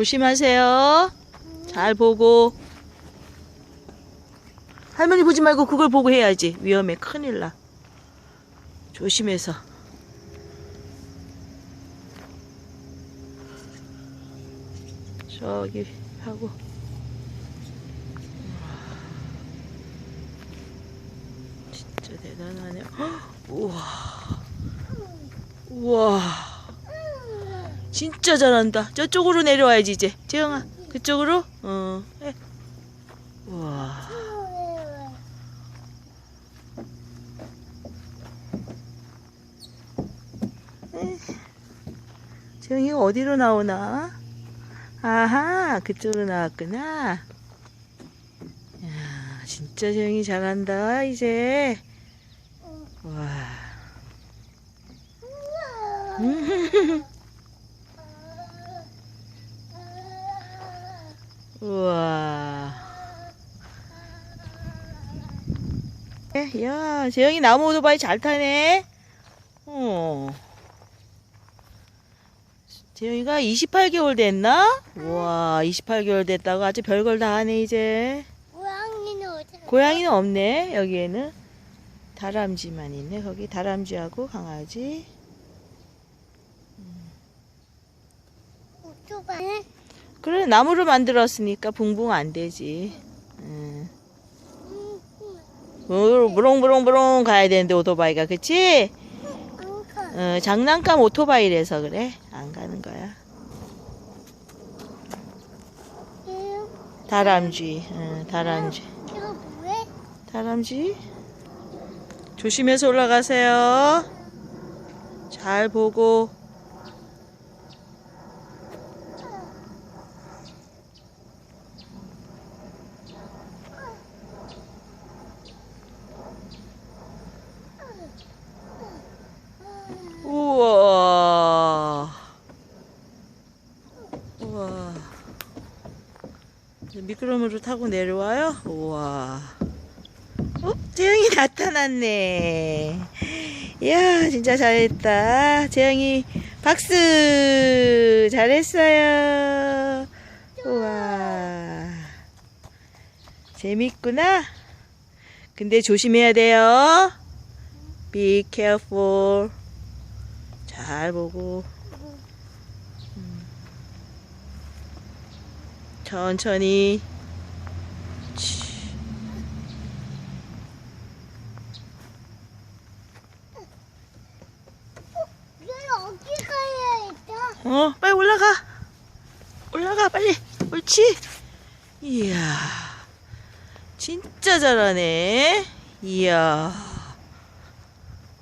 조심하세요. 잘 보고. 할머니 보지 말고 그걸 보고 해야지. 위험해. 큰일 나. 조심해서. 저기 하고. 진짜 대단하네. 헉, 우와. 우와. 진짜 잘한다. 저쪽으로 내려와야지 이제. 재영아, 그쪽으로. 어. 해. 우와. 재영이가 어디로 나오나? 아하, 그쪽으로 나왔구나. 야, 진짜 재영이 잘한다, 이제. 와. 우와. 에, 야, 재영이 나무 오토바이 잘 타네. 어. 재영이가 28개월 됐나? 우와, 28개월 됐다고 아주 별걸 다 하네, 이제. 고양이는 어디? 고양이는 없네, 여기에는. 다람쥐만 있네, 거기. 다람쥐하고 강아지. 오토바이? 그래, 나무로 만들었으니까 붕붕 안 되지. 음. 무롱무롱무롱 가야 되는데, 오토바이가, 그치? 안 가. 어, 장난감 오토바이라서 그래. 안 가는 거야. 다람쥐, 어, 다람쥐. 다람쥐. 조심해서 올라가세요. 잘 보고. 우와. 우와. 이제 미끄럼으로 타고 내려와요? 우와. 어? 재영이 나타났네. 이야, 진짜 잘했다. 재영이 박수! 잘했어요. 우와. 재밌구나. 근데 조심해야 돼요. Be careful. 잘 보고. 천천히. 어, 빨리 올라가. 올라가, 빨리. 옳지. 이야. 진짜 잘하네. 이야.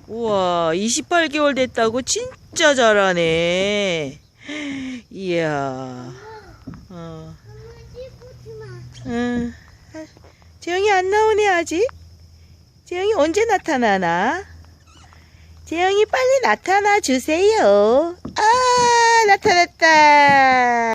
우와, 28개월 됐다고 진짜 잘하네. 이야. 어, 마. 응. 재영이 안 나오네, 아직. 재영이 언제 나타나나? 재영이 빨리 나타나 주세요. 아, 나타났다.